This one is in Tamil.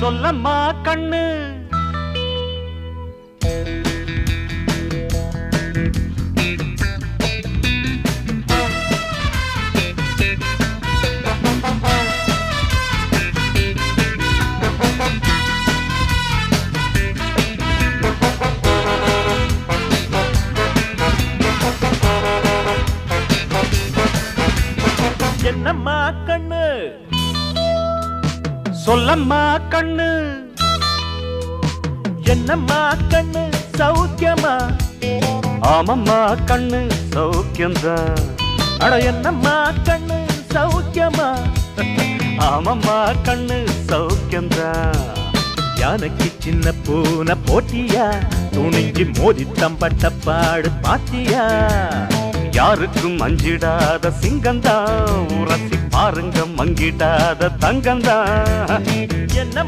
சொல்லம்மா கண்ணு. என்னம்மா கண்ணு? சொல்லம்மா கண்ணு. என்னம்மா கண்ணு? சௌக்கியமா? ஆமம்மா கண்ணு சௌக்கியம்தான். அட என்னம்மா கண்ணு? சௌக்கியமா? ஆமம்மா கண்ணு சௌக்கியம்தான். யானைக்கு சின்ன பூனை போட்டியா? துணிஞ்சு மோதி தம்பட்ட பாடு பாத்தியா? யாருக்கும் அஞ்சிடாத சிங்கந்தா உரசி பாருங்க மங்கிடாத தங்கந்தா என்ன